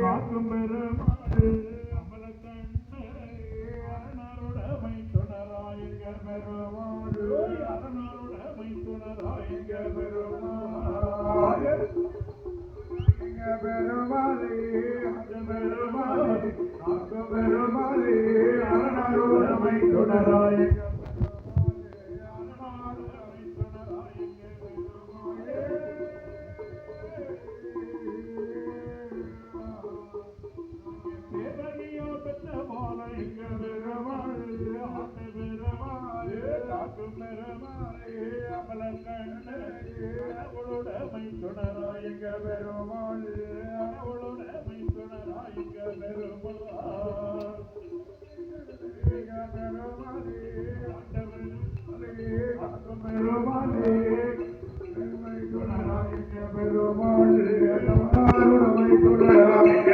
காக்கும் பெருமாள். கமலக்கண்ணே அரணருடமை துணராயங்க பெருமாள் அரணருடமை துணராயங்க பெரு அனைவத்தில் பிறந்தவராயிங்க பெருமாள் அனைவத்தில் பிறந்தவராயிங்க பெருமாள் பெருமாளே பெருமாளே பெருமாளே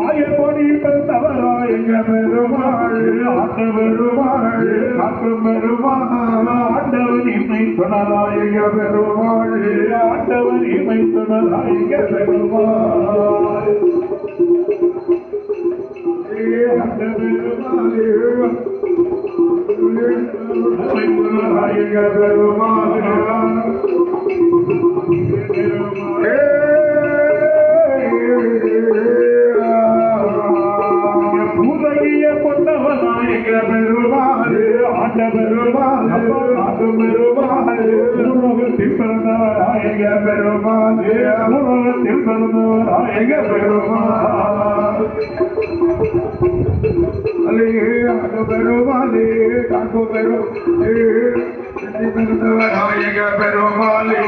ஆயப்பொடி பிறந்தவராயிங்க பெருமாள் ஆட்ட பெருமாள் காட்டு பெருமாள் ஆண்டவன் இமை துணராயிங்க பெருமாள் ஆண்டவன் இமை பெருமாள் பெருமாள். கொண்டவனாயக ஆண்ட பெருமாள் ஆண்டு பெருமாள் உலகத்தில் பிறந்தவராயக பெருமாள் உலகத்தில் பிறந்தவராயக பெருமாள் ஆண்டு பெருமாளே காக்கு பெரும் பிறந்தவராயக பெருமாளே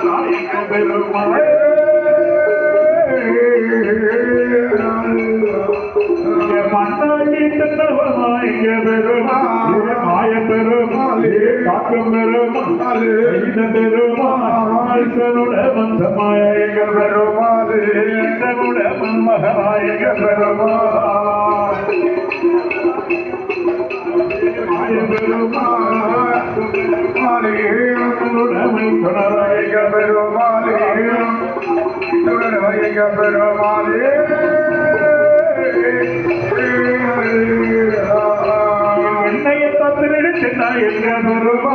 நாயக பெருமாளே மண்ணாண்டி பெருமாள் மாய பெருமாள் காக்கும் பெருமாள் இந்த பெருமாள் ஈசனுட மந்தமாயக பெருமாள் ஈசனுட பெருமாள் மாய பெருமாள் என்ற பெருமாள்